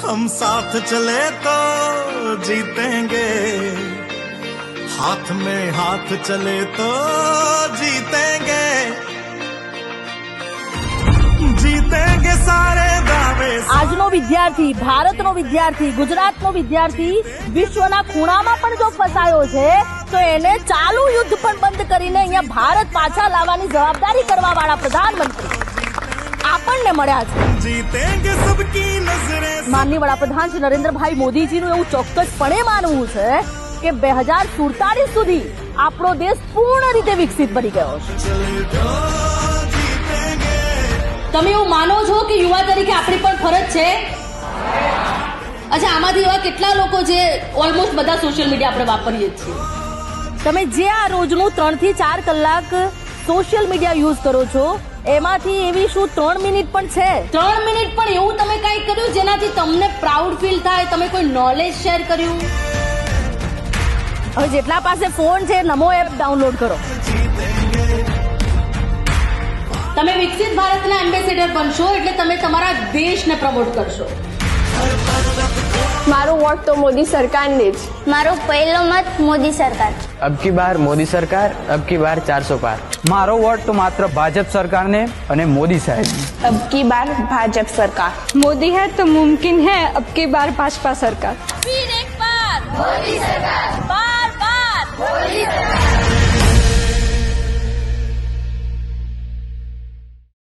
हम साथ चले तो जीतेंगे हाथ में हाथ चले तो जीतेंगे जीतेंगे सारे दावे से। આજનો વિદ્યાર્થી ભારતનો વિદ્યાર્થી ગુજરાતનો વિદ્યાર્થી વિશ્વના ખૂણામાં પણ જો ફસાયો છે તો એને ચાલુ યુદ્ધ પણ બંધ કરીને અહીંયા ભારત પાછા લાવવાની જવાબદારી કરવા વાળા પ્રધાનમંત્રી આપણને મળ્યા છે માનની વડાપ્રધાન શ્રી નરેન્દ્રભાઈ મોદીજીનું એવું ચોક્કસપણે માનવું છે કે બે હજાર સુડતાલીસ સુધી આપણો દેશ પૂર્ણ રીતે વિકસિત બની ગયો છે. તમે એવું માનો છો કે યુવા તરીકે આપણી પણ ફરજ છે? અચ્છા આમાંથી એવા કેટલા લોકો જે ઓલમોસ્ટ બધા સોશિયલ મીડિયા આપણે વાપરીએ છીએ. તમે જે આ રોજનું ત્રણથી ચાર કલાક સોશિયલ મીડિયા યુઝ કરો છો એમાંથી એવી શું ત્રણ મિનિટ પણ છે? ત્રણ મિનિટ પણ એવું તમે કઈ કર્યું જેનાથી તમને પ્રાઉડ ફીલ થાય તમે કોઈ નોલેજ શેર કર્યું? હવે જેટલા પાસે ફોન છે નમો એપ ડાઉનલોડ કરો. તમે વિકસિત ભારતના એમ્બેસેડર બનશો એટલે તમે તમારા દેશને પ્રમોટ કરશો. વોટ તો મોદી સરકારને જ. મારો પહેલો મત મોદી સરકાર. અબકી બાર મોદી સરકાર અબ બાર ચારસો પાર. મારો વોટ તો માત્ર ભાજપ સરકારને અને મોદી સાહેબ અબકી બાર ભાજપ સરકાર. મોદી હે તો મુમકિન હે અબકી બાર ભાજપા સરકાર. મોદી સરકાર.